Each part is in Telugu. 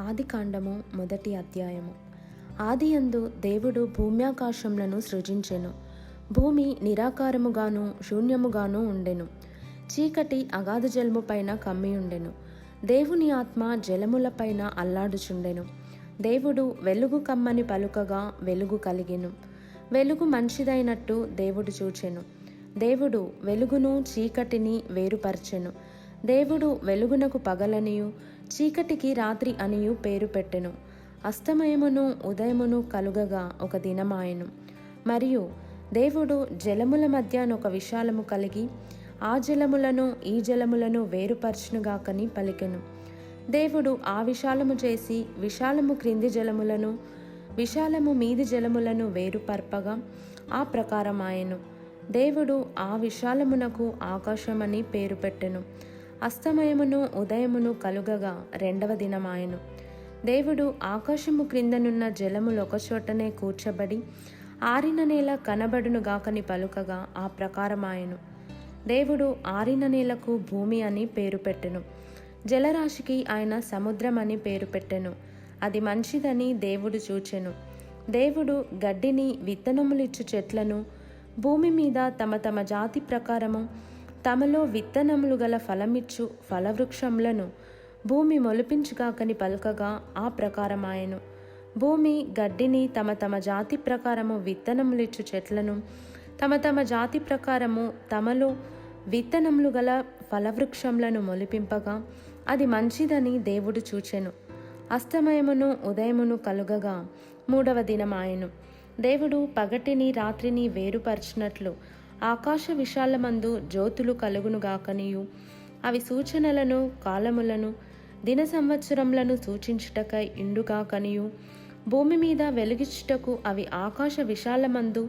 ఆదికాండము మొదటి అధ్యాయము. ఆదియందు దేవుడు భూమ్యాకాశములను సృజించెను. భూమి నిరాకారముగాను శూన్యముగాను ఉండెను. చీకటి అగాధ జలము పైన కమ్మి ఉండెను. దేవుని ఆత్మ జలములపైన అల్లాడుచుండెను. దేవుడు వెలుగు కమ్మని పలుకగా వెలుగు కలిగెను. వెలుగు మంచిదైనట్టు దేవుడు చూచెను. దేవుడు వెలుగును చీకటిని వేరుపరచెను. దేవుడు వెలుగునకు పగలనియు చీకటికి రాత్రి అనియు పేరు పెట్టెను. అస్తమయమును ఉదయమును కలుగగా ఒక దినమాయెను. మరియు దేవుడు జలముల మధ్యనొక విశాలము కలిగి ఆ జలములను ఈ జలములను వేరుపరచునుగాకని పలికెను. దేవుడు ఆ విశాలము చేసి విశాలము క్రింది జలములను విశాలము మీది జలములను వేరుపర్పగా ఆ ప్రకారమాయెను. దేవుడు ఆ విశాలమునకు ఆకాశమని పేరు పెట్టెను. అస్తమయమును ఉదయమును కలుగగా రెండవ దినమాయెను. దేవుడు ఆకాశము క్రిందనున్న జలములు ఒకచోటనే కూర్చబడి ఆరిన నేల కనబడును గాకని పలుకగా ఆ ప్రకారమాయెను. దేవుడు ఆరిన నేలకు భూమి అని పేరు పెట్టెను. జలరాశికి ఆయన సముద్రం అని పేరు పెట్టెను. అది మంచిదని దేవుడు చూచెను. దేవుడు గడ్డిని విత్తనములిచ్చు చెట్లను భూమి మీద తమ తమ జాతి ప్రకారము తమలో విత్తనములు గల ఫలమిచ్చు ఫలవృక్షములను భూమి మొలిపించుగాకని పలకగా ఆ ప్రకారమాయను. భూమి గడ్డిని తమ తమ జాతి ప్రకారము విత్తనములిచ్చు చెట్లను తమ తమ జాతి ప్రకారము తమలో విత్తనములు గల ఫలవృక్షములను మొలిపింపగా అది మంచిదని దేవుడు చూచెను. అస్తమయమును ఉదయమును కలుగగా మూడవ దినమాయను. దేవుడు పగటిని రాత్రిని వేరుపరిచినట్లు ఆకాశ విశాలమందు జ్యోతులు కలుగునుగాకనియు అవి సూచనలను కాలములను దిన సంవత్సరములను సూచించుటకై ఇండుగాకనియు భూమి మీద వెలుగిచ్చుటకు అవి ఆకాశ విశాలమందు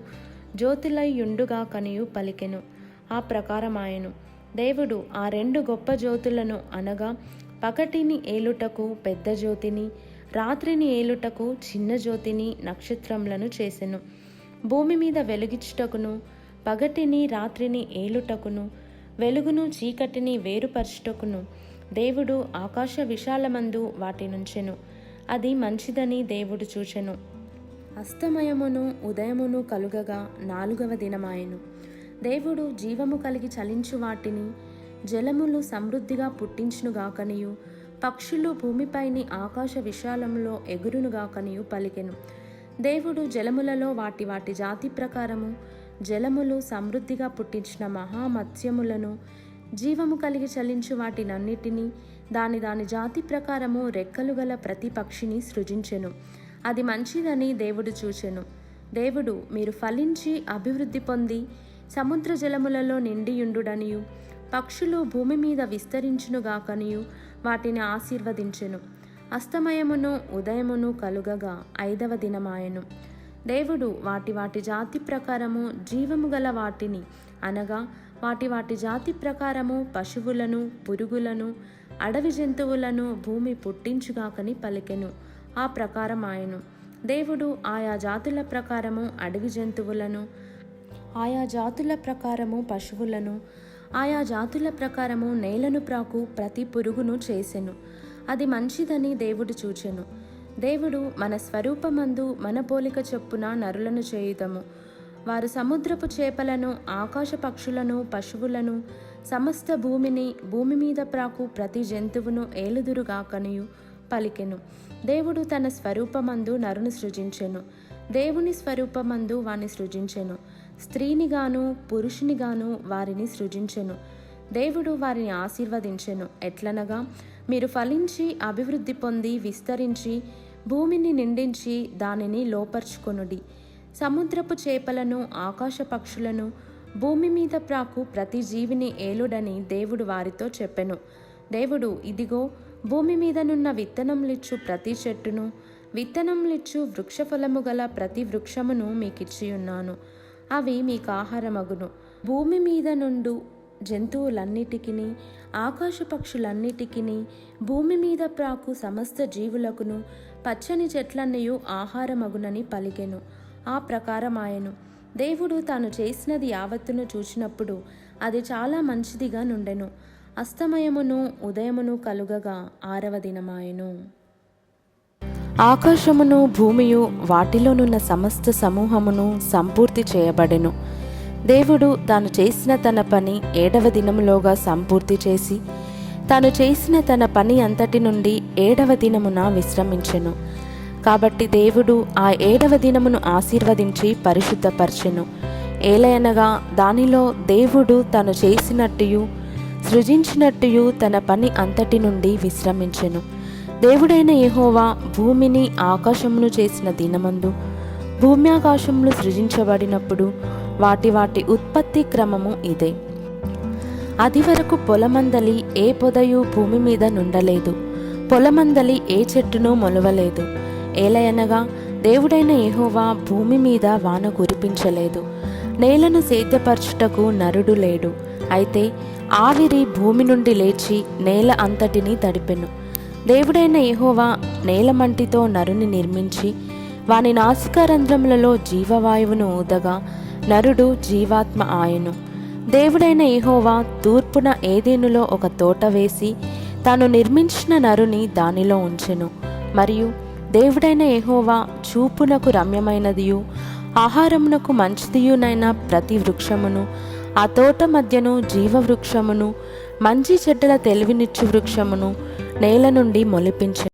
జ్యోతులై యుండుగాకనియు పలికెను. ఆ ప్రకారమాయెను. దేవుడు ఆ రెండు గొప్ప జ్యోతులను అనగా పగటిని ఏలుటకు పెద్ద జ్యోతిని రాత్రిని ఏలుటకు చిన్న జ్యోతిని నక్షత్రములను చేసెను. భూమి మీద వెలుగిచ్చుటకును పగటిని రాత్రిని ఏలుటకును వెలుగును చీకటిని వేరుపరచుటకును దేవుడు ఆకాశ విశాలమందు వాటి నుంచెను అది మంచిదని దేవుడు చూచెను. అస్తమయమును ఉదయమును కలుగగా నాలుగవ దినమాయెను. దేవుడు జీవము కలిగి చలించు వాటిని జలములు సమృద్ధిగా పుట్టించునుగాకనియు పక్షులు భూమిపైని ఆకాశ విశాలములో ఎగురునుగాకనియు పలికెను. దేవుడు జలములలో వాటి వాటి జాతి ప్రకారము జలములు సమృద్ధిగా పుట్టించిన మహామత్స్యములను జీవము కలిగి చలించు వాటినన్నిటినీ దాని దాని జాతి ప్రకారము రెక్కలు గల ప్రతి పక్షిని సృజించెను. అది మంచిదని దేవుడు చూచెను. దేవుడు మీరు ఫలించి అభివృద్ధి పొంది సముద్ర జలములలో నిండియుండుడనియు పక్షులు భూమి మీద విస్తరించునుగాకనియు వాటిని ఆశీర్వదించెను. అస్తమయమును ఉదయమును కలుగగా ఐదవ దినమాయెను. దేవుడు వాటి వాటి జాతి ప్రకారము జీవము గల వాటిని అనగా వాటి వాటి జాతి ప్రకారము పశువులను పురుగులను అడవి జంతువులను భూమి పుట్టించుగాకని పలికెను. ఆ ప్రకారం ఆయను. దేవుడు ఆయా జాతుల ప్రకారము అడవి జంతువులను ఆయా జాతుల ప్రకారము పశువులను ఆయా జాతుల ప్రకారము నేలను ప్రాకు ప్రతి పురుగును చేసెను. అది మంచిదని దేవుడు చూచెను. దేవుడు మన స్వరూపమందు మన పోలిక చొప్పున నరులను చేయుదము. వారు సముద్రపు చేపలను ఆకాశ పక్షులను పశువులను సమస్త భూమిని భూమి మీద ప్రాకు ప్రతి జంతువును ఏలుదురుగాకనియు పలికెను. దేవుడు తన స్వరూపమందు నరును సృజించెను. దేవుని స్వరూపమందు వాని సృజించెను. స్త్రీనిగాను పురుషునిగాను వారిని సృజించెను. దేవుడు వారిని ఆశీర్వదించెను. ఎట్లనగా మీరు ఫలించి అభివృద్ధి పొంది విస్తరించి భూమిని నిండించి దానిని లోపర్చుకొనుడి. సముద్రపు చేపలను ఆకాశ పక్షులను భూమి మీద ప్రాకు ప్రతి జీవిని ఏలుడని దేవుడు వారితో చెప్పెను. దేవుడు ఇదిగో భూమి మీదనున్న విత్తనములిచ్చు ప్రతి చెట్టును విత్తనములిచ్చు వృక్షఫలము గల ప్రతి వృక్షమును మీకిచ్చి ఉన్నాను అవి మీకు ఆహారమగును భూమి మీద నుండు జంతువులన్నిటికిని ఆకాశ పక్షులన్నిటికీ భూమి మీద ప్రాకు సమస్త జీవులకును పచ్చని చెట్లన్నయు ఆహారమగునని పలికెను. ఆ ప్రకారమాయను. దేవుడు తాను చేసినది యావత్తును చూచినప్పుడు అది చాలా మంచిదిగా నుండెను. అస్తమయమును ఉదయమును కలుగగా ఆరవ దినమాయను. ఆకాశమును భూమియు వాటిలోనున్న సమస్త సమూహమును సంపూర్తి చేయబడెను. దేవుడు తాను చేసిన తన పని ఏడవ దినములోగా సంపూర్తి చేసి తాను చేసిన తన పని అంతటి నుండి ఏడవ దినమున విశ్రమించెను. కాబట్టి దేవుడు ఆ ఏడవ దినమును ఆశీర్వదించి పరిశుద్ధపరచెను. ఏలయనగా దానిలో దేవుడు తను చేసినట్టుయు సృజించినట్టుయు తన పని అంతటి నుండి విశ్రమించెను. దేవుడైన యహోవా భూమిని ఆకాశమును చేసిన దినమందు భూమి ఆకాశములు సృజించబడినప్పుడు వాటి వాటి ఉత్పత్తి క్రమము ఇదే. అది వరకు పొలమందలి ఏ పొదయు భూమి మీద నుండలేదు. పొలమందలి ఏ చెట్టును మొలవలేదు. ఏలయనగా దేవుడైన ఏహోవా భూమి మీద వాన కురిపించలేదు. నేలను సేద్యపరచుటకు నరుడు లేడు. అయితే ఆవిరి భూమి నుండి లేచి నేల అంతటిని తడిపెను. దేవుడైన ఏహోవా నేలమంటితో నరుని నిర్మించి వాని నాసికారంధ్రములలో జీవవాయువును ఊదగా నరుడు జీవాత్మ ఆయను. దేవుడైన ఇహోవా తూర్పున ఏదేనులో ఒక తోట వేసి తాను నిర్మించిన నరుని దానిలో ఉంచెను. మరియు దేవుడైన ఎహోవా చూపునకు రమ్యమైనదియు ఆహారమునకు మంచిదియునైన ప్రతి వృక్షమును ఆ తోట మధ్యను జీవవృక్షమును మంచి చెడ్డల తెలివినిచ్చు వృక్షమును నేల నుండి మొలిపించెను.